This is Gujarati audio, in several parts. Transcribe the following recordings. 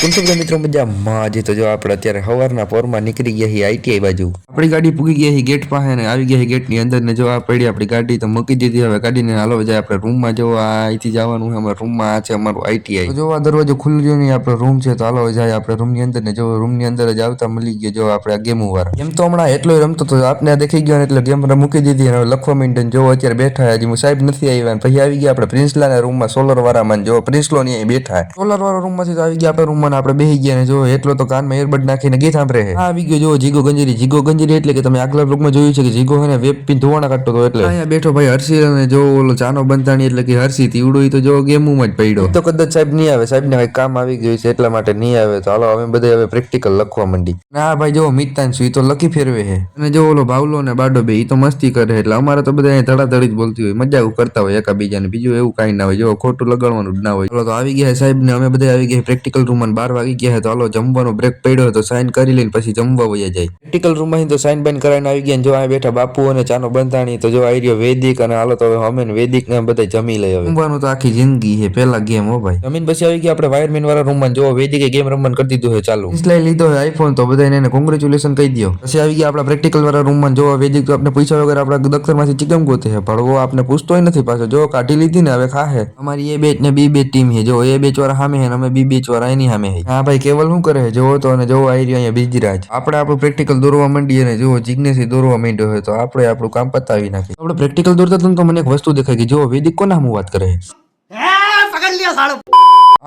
કોણ છો મિત્રો મજામાં આજે તો જો આપણે અત્યારે સવારના પોરમાં નીકળી ગયા છીએ આઈટીઆઈ બાજુ. આપણી ગાડી પૂગી ગઈ છે ગેટ પાસે ને આવી ગયા છે ગેટની અંદર ને જો આ પડી આપણી ગાડી તો મૂકી દીધી. હવે ગાડીને હાલો જાય આપણે રૂમમાં જો આ અહીંથી જવાનું છે, અમારા રૂમમાં આ છે અમારું આઈટીઆઈ જો આ દરવાજો ખુલ્યો નહીં આપણો રૂમ છે, તો હાલો જાય આપણે રૂમની અંદર ને જો રૂમની અંદર જ આવતા મળી ગયો જો આપણે આ ગેમ વાર એમ તો હમણાં એટલો રમતો તો આપને દેખી ગયો એટલે ગેમ મૂકી દીધી હવે લખવા માંડીને જો અત્યારે બેઠા હજી હું સાહેબ નથી આવ્યા ને પછી આવી ગયા આપણે પ્રિન્સલાના રૂમમાં સોલર વાળામાં ને જો પ્રિન્સલો ની બેઠા સોલર વાળા રૂમમાંથી તો આવી ગયા આપણે રૂમમાં ને આપણે બેસી ગયા ને જો એટલો તો કાનમાં એરબડ નાખીને ગીત સાંભળે છે. આવી ગયો જો જીગો ગંજરી જીગો ગંજરી એટલે કે તમે આગલા બ્લોગમાં જોયું છે કે જીગો હે ને વેપ પિન ધોવાના કાઢતો હતો એટલે. અહીંયા બેઠો ભાઈ હર્ષિલ અને જો ઓલો ચાનો બંધાણી એટલે કે હર્ષિત તીવડો તો જો ગેમમાં જ પડ્યો. તો કદાચ સાહેબ નહીં આવે સાહેબ ને કઈ કામ આવી ગયું છે એટલા માટે નહીં આવે. તો હાલો અમે બધા હવે પ્રેક્ટિકલ લખવા માંડી. ના ભાઈ જો મિતાંશુ એ તો લખી ફેરવે છે. અને જો ઓલો ભાવલો ને બાડો બે એ તો મસ્તી કરે એટલે અમારે તો બધા ધડાધડી જ બોલતી હોય. મજાક કરતા હોય એકાબીજાને. બીજું એવું કાંઈ ના હોય. જો ખોટું લગાડવાનું જ ના હોય. તો આવી ગયા સાહેબ ને અમે બધા આવી ગયા પ્રેક્ટિકલ રૂમમાં બાર વાગી ગયા હતા તો હાલો જમવાનો બ્રેક પડ્યો તો સાઈન કરી લઈને પછી જમવા વયા જાય. પ્રેક્ટિકલ રૂમમાંથી તો સાઈન બાઈન કરાવીને આવી ગયા જો આ બેઠા બાપુ અને ચાનો બંધાણી તો જો આવી રહ્યો વૈદિક અને હાલો તો હવે અમે વેદિક ને બધા જમી લઈ હવે. જમવાનું તો આખી જિંદગી છે પેલા ગેમ હો ભાઈ. જમીન પછી આવી ગયા આપણે વાયરમેન વાળા રૂમમાં જો વૈદિકે ગેમ રમવાનું કરી દીધું છે ચાલુ. લઈ લીધો હોય આઈફોન તો બધા એને કોંગ્રેચ્યુલેશન કહી દો પછી આવી ગયા આપણા પ્રેક્ટિકલ વાળા રૂમમાં જો વૈદિક તો આપણે પૈસા વગર આપણા દફતરમાંથી ચિકમ ગોતે છે ભણવો આપણે પૂછતો નથી પાછો. જો કાઢી લીધી ને હવે ખાહે. અમારી એ બેચ ને બી બેચ ટીમ છે જો એ બેચ વાળા સામે છે ને અમે બી બેચ વાળા એની સામે બને હા ભાઈ કેવલ શું કરે? જોવો તો અને જોવો આવી રહ્યો અહીંયા બીજી રાજ આપણે આપણું પ્રેક્ટિકલ દોરવા માંડીએ અને જોવો જિજ્ઞેશ દોરવા માંડ્યો હોય તો આપણે આપણું કામ પતાવી નાખીએ. આપણે પ્રેક્ટિકલ દોરતા તો મને એક વસ્તુ દેખાય કે જોવો વેદિક કોના હું વાત કરે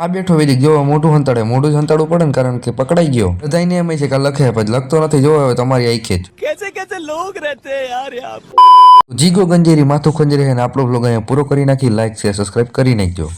આ બેઠો વેદિક જોવો મોઢું હંતાડે. મોઢું જ હંતાડવું પડે ને કારણ કે પકડાઈ ગયો. બધા નિયમ છે કે લખે પછી લખતો નથી. જોવો હવે તમારી આંખે જ. કેસે જીગો ગંજેરી માથું ખંજરે અને આપણો બ્લોગ અહીંયા પૂરો કરી નાખી. લાઈક શેર સબસ્ક્રાઇબ કરી નાખજો.